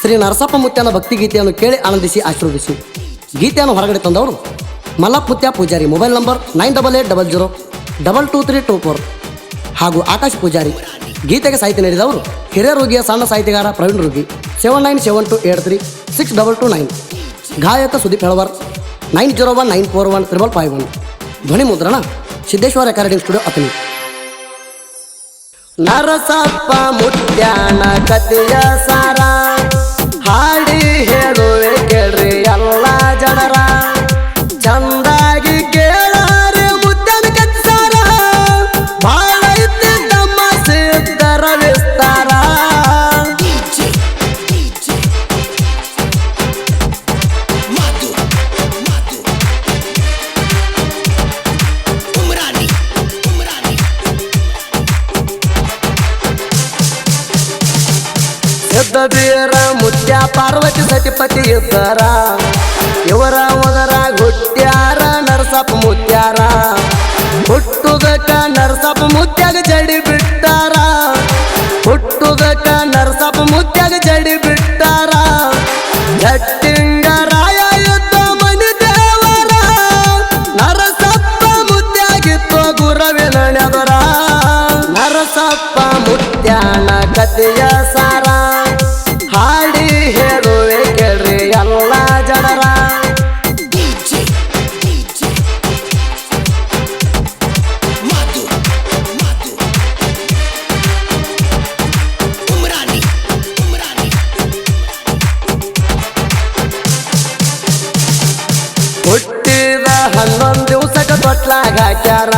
ಶ್ರೀ ನರಸಪ್ಪ ಮುತ್ಯನ ಭಕ್ತಿ ಗೀತೆಯನ್ನು ಕೇಳಿ ಆನಂದಿಸಿ ಆಶೀರ್ವದಿಸಿ. ಗೀತೆಯನ್ನು ಹೊರಗಡೆ ತಂದವರು Mallappa Mutya Pujari mobile number nine double eight double zero double two three two four ಹಾಗೂ ಆಕಾಶ್ ಪೂಜಾರಿ ಗೀತೆಗೆ ಸಾಹಿತ್ಯ ನೀಡಿದವರು ಹಿರಿಯ ರೋಗಿಯ ಸಣ್ಣ ಸಾಹಿತ್ಯಗಾರ Praveen Rogi seven nine seven two eight three six double two nine. ಗಾಯಕ Sudeep Helavar nine zero one nine four one triple five one. ಧ್ವನಿ ಮುದ್ರಣ ಸಿದ್ದೇಶ್ವರ ರೆಕಾರ್ಡಿಂಗ್ ಸ್ಟುಡಿಯೋ ಅತನಿ ನರಸಪ್ಪ ಮುತ್ಯಾನ ಕಥೆಯ ಸಾರ. ಸಿದ್ಧ ಬೀರ ಮುತ್ಯ ಪಾರ್ವತಿ ಸತಿಪತಿ ಇದ್ದಾರ ಇವರ ಮೊದರ ಹುಟ್ಟ್ಯಾರ ನರಸಪ್ಪ ಮುತ್ಯಾರ. ಹುಟ್ಟುದಕ್ಕ ನರಸಪ್ಪ ಮುತ್ಯಾಗ ಜಡಿ ಬಿಟ್ಟಾರ. ಹುಟ್ಟುದಕ್ಕ ನರಸಪ್ಪ ಮುತ್ಯಾಗ ಜಡಿ ಬಿಟ್ಟಾರ. ಜಟ್ಟಿಂಗರಾಯ ನರಸಪ್ಪ ಮುತ್ಯಾನ ಕಥೆಯ ಸಾರ ದಿವಸಕ್ಕೆ ಹಾಕ್ಯಾರ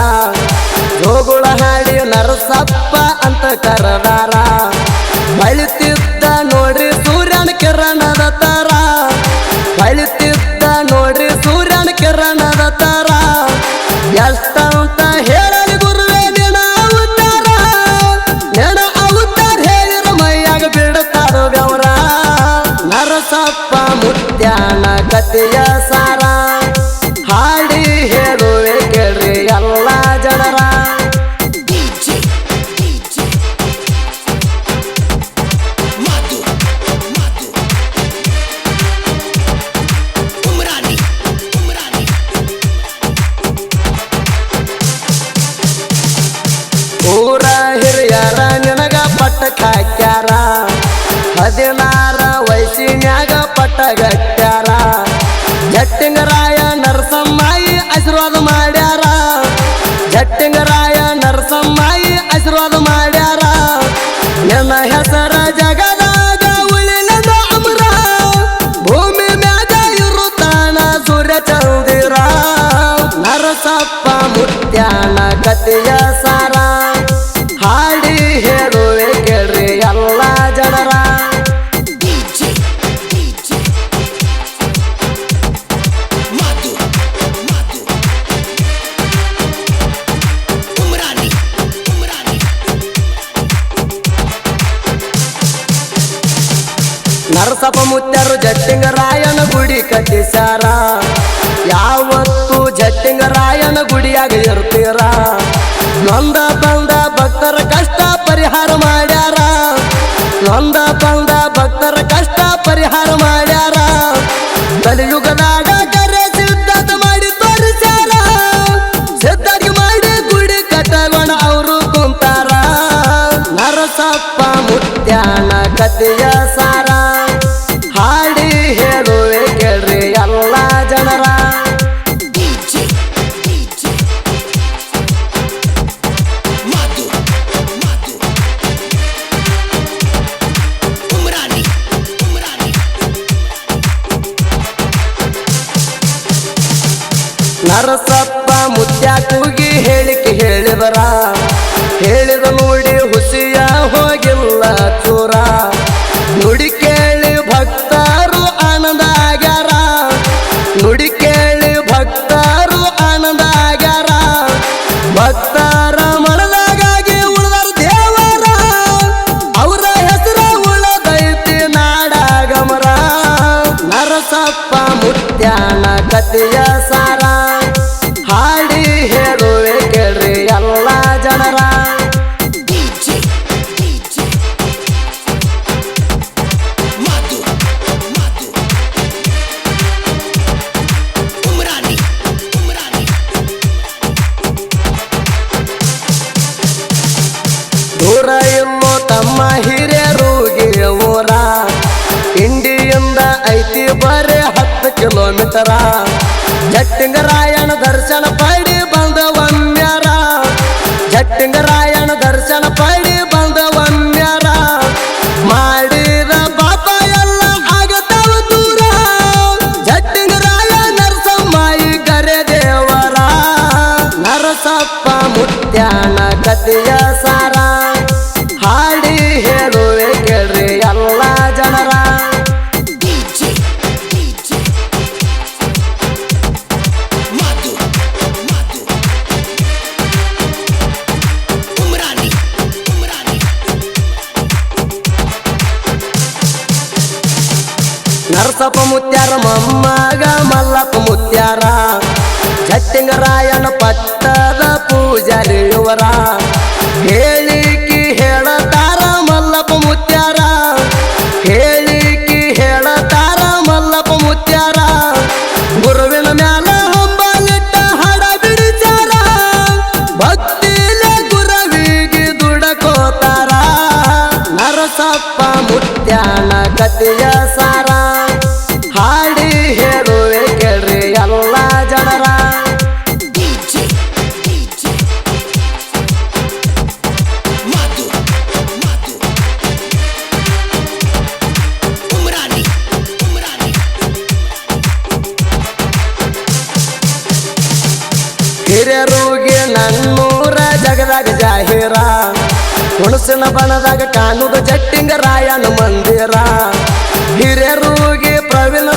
ಜೋಗುಳ ಹಾಡಿ ನರಸಪ್ಪ ಅಂತ ಕರದಾರ. ಬಳಿತಿದ್ದ ನೋಡ್ರಿ ಸೂರ್ಯನ ಕಿರಣದ ತರ. ಬಳಿತಿದ್ದ ನೋಡ್ರಿ ಸೂರ್ಯನ ಕಿರಣದ ತರ. ಎಷ್ಟಂತ ಹೇಳಲಿ ಗುರುವೇ, ನಿನ ಅವತಾರ. ನೆನ ಹೇಳಿರ ಮೈಯಾಗ ಬಿಡುತ್ತಾರ ಬೆವರ ನರಸಪ್ಪ ಮುತ್ಯಾನ ಕಥೆಯ ಹಾಕ್ಯಾರ. ಹದಿನಾರ ವಯಸ್ಸಿನ್ಯಾಗ ಪಟ್ಟ ಗಟ್ಟ್ಯಾರ ಜಟ್ಟಿಂಗರಾಯ ನರಸಮ್ಮಾಯಿ ಆಶೀರ್ವಾದ ಮಾಡ್ಯಾರ. ಜಟ್ಟಿಂಗರಾಯ ನರಸಮ್ಮಾಯಿ ಆಶೀರ್ವಾದ ಮಾಡ್ಯಾರ. ನನ್ನ ಹೆಸರ ಜಗದಾಗ ಉಳಿಲದ ಅಮರ. ಭೂಮಿ ಮ್ಯಾಗ ಇರುತ್ತಾನ ಸೂರ್ಯ ಚಂದಿರ. ನರಸಪ್ಪ ಮುತ್ಯಾನ ಕಥೆಯ ಸಾರ. ನರಸಪ್ಪ ಮುತ್ಯರು ಜಟ್ಟಿಂಗರಾಯನ ಗುಡಿ ಕಟ್ಟಿಸ್ಯಾರ. ಯಾವತ್ತು ಜಟ್ಟಿಂಗರಾಯನ ಗುಡಿಯಾಗ ಇರ್ತೀರ. ನೊಂದ ಬಂದ ಭಕ್ತರ ಕಷ್ಟ ಪರಿಹಾರ ಮಾಡ್ಯಾರ. ನೊಂದ ಬಂದ ಭಕ್ತರ ಕಷ್ಟ ಪರಿಹಾರ ಮಾಡ್ಯಾರ. ಕಲಿಯುಗದಾಗ ಕರೆ ಸಿದ್ಧತ ಮಾಡಿ ತೋರಿಸ್ಯಾರ. ಸಿದ್ಧರಿಗೆ ಮಾಡಿ ಗುಡಿ ಕಟ್ಟಗೋಣ ಅವರು ಕುಂತಾರ. ನರಸಪ್ಪ ಮುತ್ಯಾನ ಕಥೆಯ ಸಾರ. ನರಸಪ್ಪ ಮುತ್ಯ ಕೂಗಿ ಹೇಳಿಕೆ ಹೇಳಿದರ. ಹೇಳಿದ ನೋಡಿ ಹುಸಿಯ ತಮ್ಮ ಊರ ಇಂಡಿಯಿಂದ ಐತಿ ಬರೆ ಹತ್ತು ಕಿಲೋಮೀಟರ. ಜಟ್ಟಿಂಗ ರಾಯಣದ ಸಪ್ಪ ಮುತ್ಯಾನ ಕತೆಯ ಸಾರ. ಹಾಡಿ ಹೇಳುವೆ ಕೇಳ್ರಿ ಎಲ್ಲ ಜನರ. ನರಸಪ್ಪ ಮುತ್ಯಾರ ಮಮ್ಮಗ ಮಲ್ಲಪ್ಪ ಮುತ್ಯಾರ. ಜಟ್ಟಿಂಗರಾಯ ಪಟ್ಟದ ಪೂಜಾರಿ ಇವರ ಹೇ ಹಿರಿಯರಿಗೆ ನನ್ನೂರ ಜಗದಾಗ ಜಾಹೀರ. ಹುಣಸಿನ ಬಣದಾಗ ಕಾನೂದ ಜಟ್ಟಿಂಗ ರಾಯನ ಮಂದಿರ. ಹಿರಿಯರಿಗೆ ಪ್ರವೀಣ